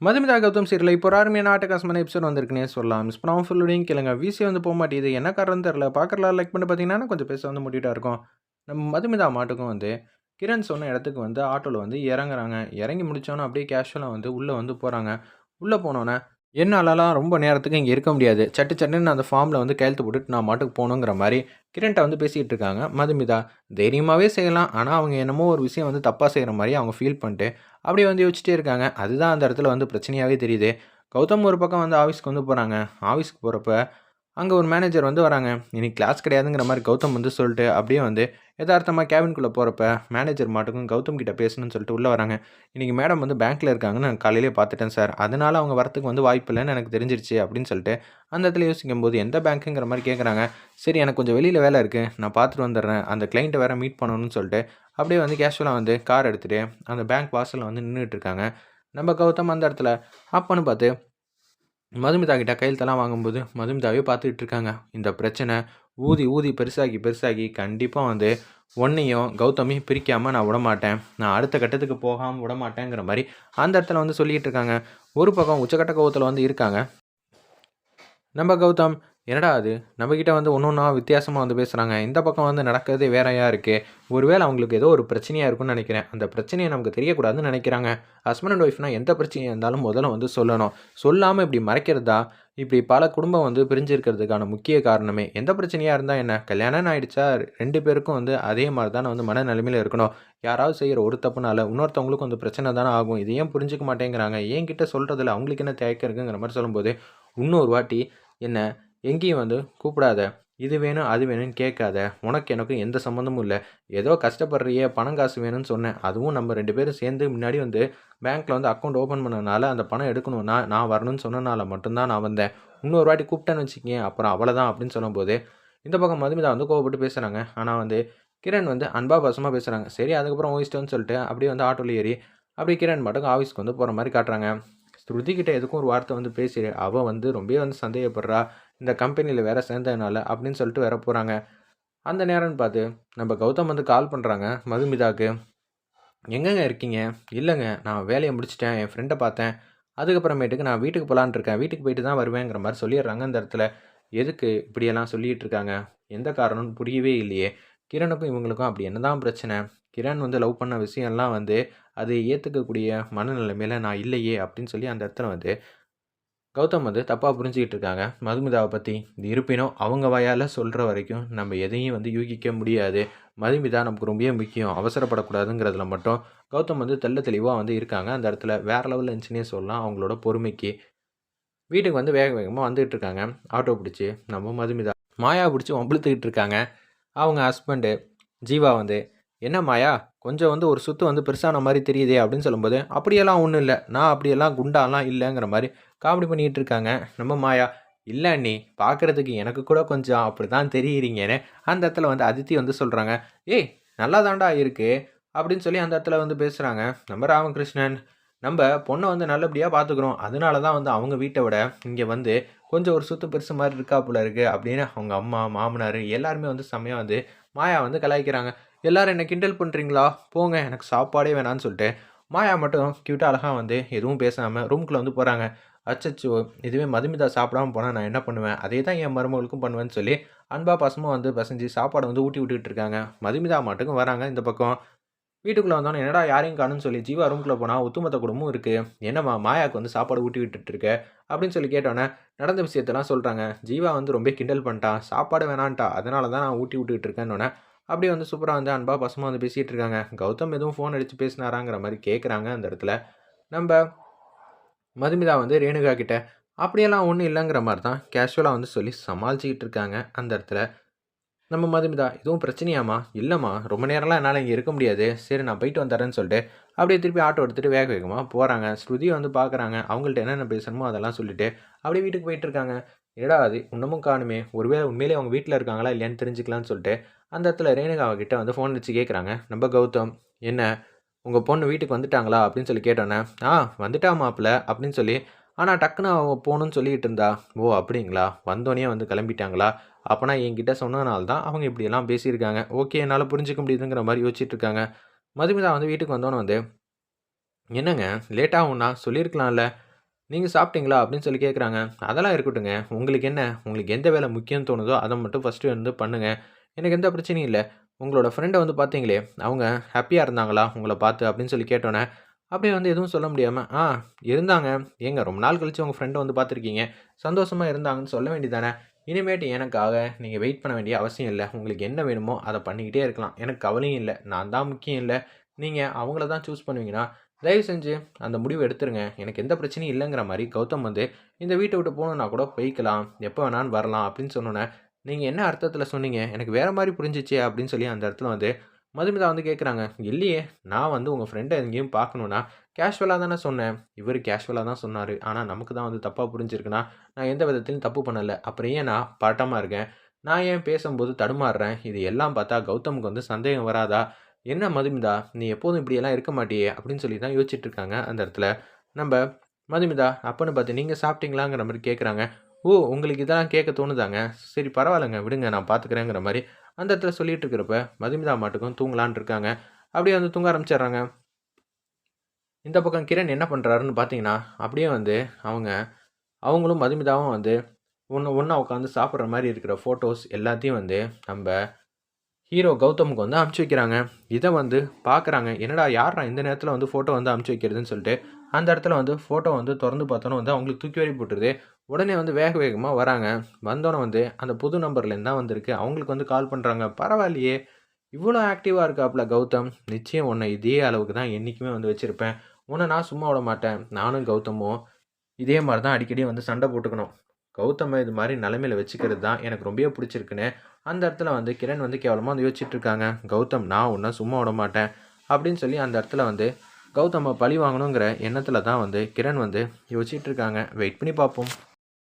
Madhumitha Gautham serial இப்போ ஒரு அருமையான ஆட்டகாசமான எபிசோட் வந்திருக்குனே சொல்லலாம். மிஸ் பண்ணாமல் ஃபுல்லுடையும் கேளுங்க விசி வந்து போக மாட்டேங்குது. என்ன காரணம் தெரில பார்க்கறலாம் லைக் பண்ணி பார்த்தீங்கன்னா கொஞ்சம் பேச வந்து முடிவிட்டா இருக்கும். நம்ம மதுமிதா மாட்டுக்கும் வந்து கிரண் சொன்ன இடத்துக்கு வந்து ஆட்டோவில் வந்து இறங்குறாங்க. இறங்கி முடிச்சோன்னே அப்படியே கேஷுவலாக வந்து உள்ளே வந்து போகிறாங்க உள்ளே போனோன்னே என்னாலலாம் ரொம்ப நேரத்துக்கு இங்கே இருக்க முடியாது. சட்டு சட்டுன்னு அந்த ஃபார்மில் வந்து கையெழுத்து போட்டுட்டு நான் மாட்டுக்கு போகணுங்கிற மாதிரி கிரண்ட்டை வந்து பேசிகிட்டு இருக்காங்க. மதுமிதா தைரியமாகவே செய்யலாம். ஆனால் அவங்க என்னமோ ஒரு விஷயம் வந்து தப்பாக செய்கிற மாதிரி அவங்க ஃபீல் பண்ணிட்டு அப்படியே வந்து யோசிச்சிட்டே இருக்காங்க. அதுதான் அந்த இடத்துல வந்து பிரச்சனையாகவே தெரியுது. கௌதம் ஒரு பக்கம் வந்து ஆஃபீஸ்க்கு வந்து போகிறாங்க ஆஃபீஸ்க்கு போகிறப்ப அங்கே ஒரு மேனேஜர் வந்து வராங்க. இன்னைக்கு கிளாஸ் கிடையாதுங்கிற மாதிரி கௌதம் வந்து சொல்லிட்டு அப்படியே வந்து யதார்த்தமாக கேபின்குள்ளே போகிறப்ப மேனேஜர் மாட்டுக்கும் கௌதம் கிட்ட பேசணும்னு சொல்லிட்டு உள்ளே வராங்க. இன்றைக்கி மேடம் வந்து பேங்க்கில் இருக்காங்கன்னு நான் காலையிலே பார்த்துட்டேன் சார் அதனால் அவங்க வரத்துக்கு வந்து வாய்ப்பு இல்லைன்னு எனக்கு தெரிஞ்சிருச்சு அப்படின்னு சொல்லிட்டு அந்த இடத்துல யோசிக்கும் போது எந்த பேங்க்குங்கிற மாதிரி கேட்குறாங்க சரி எனக்கு கொஞ்சம் வெளியில் வேலை இருக்குது நான் பார்த்துட்டு வந்துடுறேன். அந்த கிளைண்ட்டை வேறு மீட் பண்ணணும்னு சொல்லிட்டு அப்படியே வந்து கேஷுவலாக வந்து கார் எடுத்துகிட்டு அந்த பேங்க் வாசலில் வந்து நின்றுட்டு இருக்காங்க. நம்ம கௌதம் அந்த இடத்துல அப்பன்னு பார்த்து மதுமிதா கிட்ட கையெழுத்தெல்லாம் வாங்கும்போது மதுமிதாவே பார்த்துக்கிட்டு இருக்காங்க. இந்த பிரச்சனை ஊதி ஊதி பெருசாகி பெருசாகி கண்டிப்பாக வந்து ஒன்றையும் கௌதமையும் பிரிக்காமல் நான் விடமாட்டேன். நான் அடுத்த கட்டத்துக்கு போகாமல் விடமாட்டேங்கிற மாதிரி அந்த இடத்துல வந்து சொல்லிகிட்டு இருக்காங்க. ஒரு பக்கம் உச்சக்கட்ட கோவத்தில் வந்து இருக்காங்க. நம்ம கௌதம் என்னடா அது? நம்மக்கிட்ட வந்து ஒன்று ஒன்றா வித்தியாசமாக வந்து பேசுகிறாங்க இந்த பக்கம் வந்து நடக்கிறதே வேறையாக இருக்குது ஒருவேளை அவங்களுக்கு ஏதோ ஒரு பிரச்சனையாக இருக்கும்னு நினைக்கிறேன். அந்த பிரச்சனையை நமக்கு தெரியக்கூடாதுன்னு நினைக்கிறாங்க. ஹஸ்பண்ட் அண்ட் ஒய்ஃப்னால் எந்த பிரச்சனையாக இருந்தாலும் முதல்ல வந்து சொல்லணும். சொல்லாமல் இப்படி மறைக்கிறதா? இப்படி பல குடும்பம் வந்து பிரிஞ்சிருக்கிறதுக்கான முக்கிய காரணமே. எந்த பிரச்சனையாக இருந்தால் என்ன? கல்யாணம் ஆகிடுச்சா ரெண்டு பேருக்கும் வந்து அதே மாதிரி தானே வந்து மனநிலைமையில் இருக்கணும். யாராவது செய்கிற ஒரு தப்புனால இன்னொருத்தவங்களுக்கும் வந்து பிரச்சனை தானே ஆகும். இது ஏன் புரிஞ்சிக்க மாட்டேங்கிறாங்க? என்கிட்ட சொல்கிறதுல அவங்களுக்கு என்ன தேக்க இருக்குங்கிற மாதிரி சொல்லும்போது இன்னொரு வாட்டி என்ன எங்கேயும் வந்து கூப்பிடாத. இது வேணும் அது வேணும்னு கேட்காத. உனக்கு எனக்கும் எந்த சம்மந்தமும் இல்லை. ஏதோ கஷ்டப்படுறியே பணம் காசு வேணும்னு சொன்னேன். அதுவும் நம்ம ரெண்டு பேரும் சேர்ந்து முன்னாடி வந்து பேங்க்கில் வந்து அக்கௌண்ட் ஓப்பன் பண்ணனால அந்த பணம் எடுக்கணும்னா நான் வரணும்னு சொன்னனால மட்டும்தான் நான் வந்தேன். இன்னொரு வாட்டி கூப்பிட்டேன்னு வச்சுக்கேன் அப்புறம் அவ்வளோதான் அப்படின்னு சொல்லும்போது இந்த பக்கம் மதுமிதா வந்து கோவப்பட்டு பேசுகிறாங்க ஆனால் வந்து கிரண் வந்து அன்பா பாசமாக பேசுகிறாங்க சரி அதுக்கப்புறம் ஓயிஸ்டோன்னு சொல்லிட்டு அப்படியே வந்து ஆட்டோவில் ஏறி அப்படியே கிரண் மட்டும் ஆஃபீஸ்க்கு வந்து போகிற மாதிரி காட்டுறாங்க. ஸ்ருதிகிட்ட எதுக்கும் ஒரு வார்த்தை வந்து பேசி அவள் வந்து ரொம்பவே வந்து சந்தேகப்படுறா இந்த கம்பெனியில் வேறு சேர்ந்ததுனால அப்படின்னு சொல்லிட்டு வர போகிறாங்க அந்த நேரம்னு பார்த்து நம்ம கௌதம் வந்து கால் பண்ணுறாங்க மதுமிதாக்கு எங்கங்க இருக்கீங்க? இல்லைங்க நான் வேலையை முடிச்சிட்டேன் என் ஃப்ரெண்டை பார்த்தேன். அதுக்கப்புறமேட்டுக்கு நான் வீட்டுக்கு போகலான் இருக்கேன் வீட்டுக்கு போயிட்டு தான் வருவேங்கிற மாதிரி சொல்லிடுறாங்க அந்த இடத்துல. எதுக்கு இப்படியெல்லாம் சொல்லிகிட்டு இருக்காங்க? எந்த காரணம்னு புரியவே இல்லையே. கிரணுக்கும் இவங்களுக்கும் அப்படி என்ன தான் பிரச்சனை? கிரண் வந்து லவ் பண்ண விஷயம்லாம் வந்து அதை ஏற்றுக்கக்கூடிய மனநிலைமையில் நான் இல்லையே அப்படின்னு சொல்லி அந்த இடத்துல வந்து கௌதம் வந்து தப்பாக புரிஞ்சுக்கிட்டு இருக்காங்க. மதுமிதாவை பற்றி இது இருப்பினும் அவங்க வாயால் சொல்கிற வரைக்கும் நம்ம எதையும் வந்து யூகிக்க முடியாது. மதுமிதா நமக்கு ரொம்ப முக்கியம். அவசரப்படக்கூடாதுங்கிறதுல மட்டும் கௌதம் வந்து தெல்ல தெளிவாக வந்து இருக்காங்க. அந்த இடத்துல வேறு லெவலில் இருந்துச்சுன்னே சொல்லலாம். அவங்களோட பொறுமைக்கு வீட்டுக்கு வந்து வேக வேகமாக வந்துகிட்டு இருக்காங்க. ஆட்டோ பிடிச்சி நம்ம மதுமிதா மாயா பிடிச்சி வம்பிழுத்துக்கிட்டு இருக்காங்க. அவங்க ஹஸ்பண்டு ஜீவா வந்து என்ன மாயா கொஞ்சம் வந்து ஒரு சுத்து வந்து பெருசான மாதிரி தெரியுதே அப்படின்னு சொல்லும்போது அப்படியெல்லாம் ஒன்றும் இல்லை. நான் அப்படியெல்லாம் குண்டாலாம் இல்லைங்கிற மாதிரி காமெடி பண்ணிகிட்டு இருக்காங்க. நம்ம மாயா இல்லை அண்ணி பார்க்குறதுக்கு எனக்கு கூட கொஞ்சம் அப்படி தான் தெரியுறீங்கன்னு அந்த இடத்துல வந்து அதித்தி வந்து சொல்கிறாங்க ஏய் நல்லா தாண்டா இருக்குது அப்படின்னு சொல்லி அந்த இடத்துல வந்து பேசுகிறாங்க நம்ம ராமகிருஷ்ணன் நம்ம பொண்ணை வந்து நல்லபடியாக பார்த்துக்குறோம் அதனால தான் வந்து அவங்க வீட்டை விட இங்கே வந்து கொஞ்சம் ஒரு சுத்து பெருசு மாதிரி இருக்கா போல இருக்குது அப்படின்னு அவங்க அம்மா மாமனார் எல்லாருமே வந்து செம்மையாக வந்து மாயா வந்து கலாய்க்கிறாங்க. எல்லோரும் என்ன கிண்டல் பண்ணுறீங்களா போங்க எனக்கு சாப்பாடே வேணான்னு சொல்லிட்டு. மாயா மட்டும் க்யூட்டாக அழகாக வந்து எதுவும் பேசாமல் ரூம்குள்ளே வந்து போகிறாங்க அச்சச்சோ இதுவே மதுமிதா சாப்பிடாம போனால் நான் என்ன பண்ணுவேன்? அதே தான் என் மருமகளுக்கும் பண்ணுவேன்னு சொல்லி அன்பா பசமாக வந்து பசஞ்சு சாப்பாடை வந்து ஊட்டி விட்டுக்கிட்டு இருக்காங்க. மதுமிதா மட்டுக்கும் வராங்க இந்த பக்கம். வீட்டுக்குள்ளே வந்தோன்னே என்னடா யாரையும் காணுன்னு சொல்லி ஜீவா ரூம்குள்ளே போனால் ஒத்துமொத்த குடும்பமும் இருக்குது என்னம்மா மாயாவுக்கு வந்து சாப்பாடு ஊட்டி விட்டுட்டு இருக்க? அப்படின்னு சொல்லி கேட்டோன்னே நடந்த விஷயத்தெல்லாம் சொல்கிறாங்க ஜீவா வந்து ரொம்ப கிண்டல் பண்ணிட்டான் சாப்பாடு வேணான்ட்டா. அதனால தான் நான் ஊட்டி விட்டுக்கிட்டு இருக்கேன்னொன்னே அப்படியே வந்து சூப்பராக வந்து அன்பா பசமாக வந்து பேசிகிட்டு இருக்காங்க. கௌதம் எதுவும் ஃபோன் அடித்து பேசினாராங்கிற மாதிரி கேட்குறாங்க அந்த இடத்துல. நம்ம மதுமிதா வந்து ரேணுகா கிட்ட அப்படியெல்லாம் ஒன்றும் இல்லைங்கிற மாதிரி தான் கேஷுவலாக வந்து சொல்லி சமாளிச்சிக்கிட்டு இருக்காங்க அந்த இடத்துல. நம்ம மதுமிதா எதுவும் பிரச்சனையாமா இல்லைம்மா. ரொம்ப நேரம்லாம் என்னால் இங்கே இருக்க முடியாது. சரி நான் போயிட்டு வந்துடுறேன்னு சொல்லிட்டு அப்படியே திருப்பி ஆட்டோ எடுத்துகிட்டு வேக வேகமாக போகிறாங்க ஸ்ருதியை வந்து பார்க்குறாங்க அவங்கள்ட்ட என்னென்ன பேசணுமோ அதெல்லாம் சொல்லிவிட்டு அப்படியே வீட்டுக்கு போயிட்டுருக்காங்க ஏடா அது இன்னமும் காணுமே ஒருவேளை உண்மையிலே அவங்க வீட்டில் இருக்காங்களா இல்லையான்னு தெரிஞ்சுக்கலான்னு சொல்லிட்டு அந்த இடத்துல ரேணுகாவை கிட்டே வந்து ஃபோன் வச்சு கேட்குறாங்க நம்ம கௌதம் என்ன உங்கள் பொண்ணு வீட்டுக்கு வந்துட்டாங்களா? அப்படின்னு சொல்லி கேட்டோன்னே ஆ வந்துட்டா மாப்பிள்ள அப்படின்னு சொல்லி ஆனால் டக்குன்னு அவங்க போகணுன்னு சொல்லிகிட்டு இருந்தா? ஓ அப்படிங்களா? வந்தோடனே வந்து கிளம்பிட்டாங்களா? அப்போனா என்கிட்ட சொன்னதுனால தான் அவங்க இப்படியெல்லாம் பேசியிருக்காங்க. ஓகே என்னால் புரிஞ்சிக்க முடியுதுங்கிற மாதிரி யோசிச்சுட்டு இருக்காங்க. மதுமிதா வந்து வீட்டுக்கு வந்தோன்னே வந்து என்னங்க லேட்டாகும்னா சொல்லியிருக்கலாம்ல. நீங்கள் சாப்பிட்டீங்களா அப்படின்னு சொல்லி கேட்குறாங்க அதெல்லாம் இருக்கட்டுங்க உங்களுக்கு என்ன? உங்களுக்கு எந்த வேலை முக்கியம் தோணுதோ அதை மட்டும் ஃபஸ்ட்டு வந்து பண்ணுங்கள் எனக்கு எந்த பிரச்சனையும் இல்லை. உங்களோட ஃப்ரெண்டை வந்து பார்த்தீங்களே அவங்க ஹாப்பியாக இருந்தாங்களா? உங்களை பார்த்து அப்படின்னு சொல்லி கேட்டோன்னே அப்படியே வந்து எதுவும் சொல்ல முடியாமல் ஆ இருந்தாங்க. ஏங்க ரொம்ப நாள் கழித்து உங்கள் ஃப்ரெண்டை வந்து பார்த்துருக்கீங்க சந்தோஷமாக இருந்தாங்கன்னு சொல்ல வேண்டியதானே இனிமேட்டு எனக்காக நீங்கள் வெயிட் பண்ண வேண்டிய அவசியம் இல்லை. உங்களுக்கு என்ன வேணுமோ அதை பண்ணிக்கிட்டே இருக்கலாம். எனக்கு கவலையும் இல்லை. நான் தான் முக்கியம் இல்லை. நீங்கள் அவங்கள தான் சூஸ் பண்ணுவீங்கன்னா தயவு செஞ்சு அந்த முடிவு எடுத்துருங்க. எனக்கு எந்த பிரச்சனையும் இல்லைங்கிற மாதிரி கௌதம் வந்து இந்த வீட்டை விட்டு போகணுன்னா கூட போய்க்கலாம். எப்போ வேணாலும் வரலாம். அப்படின்னு சொன்னோன்னே நீங்கள் என்ன அர்த்தத்தில் சொன்னீங்க? எனக்கு வேறு மாதிரி புரிஞ்சிச்சே. அப்படின்னு சொல்லி அந்த இடத்துல வந்து மதுமிதா வந்து கேட்குறாங்க இல்லையே நான் வந்து உங்கள் ஃப்ரெண்டை எங்கேயும் பார்க்கணுன்னா கேஷுவலாக தானே சொன்னேன். இவர் கேஷுவலாக தான் சொன்னார். ஆனால் நமக்கு தான் வந்து தப்பாக புரிஞ்சிருக்குன்னா நான் எந்த விதத்திலும் தப்பு பண்ணலை. அப்புறம் ஏன் நான் பாட்டமாக இருக்கேன்? நான் ஏன் பேசும்போது தடுமாறுறேன்? இது எல்லாம் பார்த்தா கௌதமுக்கு வந்து சந்தேகம் வராதா? என்ன மதுமிதா நீ எப்போதும் இப்படியெல்லாம் இருக்க மாட்டியே? அப்படின்னு சொல்லி தான் யோசிச்சுட்டு இருக்காங்க அந்த இடத்துல. நம்ம மதுமிதா அப்பன்னு பார்த்து நீங்கள் சாப்பிட்டீங்களாங்கிற மாதிரி கேட்குறாங்க. ஓ உங்களுக்கு இதெல்லாம் கேட்க தோணுதாங்க? சரி பரவாயில்லைங்க விடுங்க நான் பார்த்துக்கிறேங்கிற மாதிரி. அந்த இடத்துல சொல்லிட்டு இருக்கிறப்ப மதுமிதா மாட்டுக்கும் தூங்கலான் இருக்காங்க அப்படியே வந்து தூங்க ஆரம்பிச்சிடுறாங்க. இந்த பக்கம் கிரண் என்ன பண்ணுறாருன்னு பார்த்தீங்கன்னா அப்படியே வந்து அவங்க அவங்களும் மதுமிதாவும் வந்து ஒன்று ஒன்றா உட்காந்து சாப்பிட்ற மாதிரி இருக்கிற ஃபோட்டோஸ் எல்லாத்தையும் வந்து நம்ம ஹீரோ கௌதமுக்கு வந்து அமுச்சு வைக்கிறாங்க. இதை வந்து பார்க்குறாங்க. என்னடா யாரா இந்த நேரத்தில் வந்து ஃபோட்டோ வந்து அமுச்சு வைக்கிறதுன்னு சொல்லிட்டு. அந்த இடத்துல வந்து ஃபோட்டோ வந்து திறந்து பார்த்தோன்னே வந்து அவங்களுக்கு தூக்கி வரி போட்டுருது. உடனே வந்து வேக வேகமாக வராங்க. வந்தோன்னே வந்து அந்த புது நம்பர்லேருந்து தான் வந்திருக்கு. அவங்களுக்கு வந்து கால் பண்ணுறாங்க பரவாயில்லையே. இவ்வளோ ஆக்டிவாக இருக்காப்புல கௌதம். நிச்சயம் உன்னை இதே அளவுக்கு தான் என்றைக்குமே வந்து வச்சுருப்பேன். உன்னை நான் சும்மா விட மாட்டேன். நானும் கௌதமும் இதே மாதிரி தான் அடிக்கடி வந்து சண்டை போட்டுக்கணும். கௌதமை இது மாதிரி நிலமையில வச்சுக்கிறது தான் எனக்கு ரொம்பவே பிடிச்சிருக்குன்னு அந்த இடத்துல வந்து கிரண் வந்து கேவலமாக வந்து யோசிச்சுட்டு இருக்காங்க. கௌதம் நான் ஒன்றா சும்மா விட மாட்டேன் அப்படின்னு சொல்லி அந்த இடத்துல வந்து கௌதமை பழி வாங்கணுங்கிற எண்ணத்தில் தான் வந்து கிரண் வந்து யோசிச்சுட்டு இருக்காங்க. வெயிட் பண்ணி பார்ப்போம்.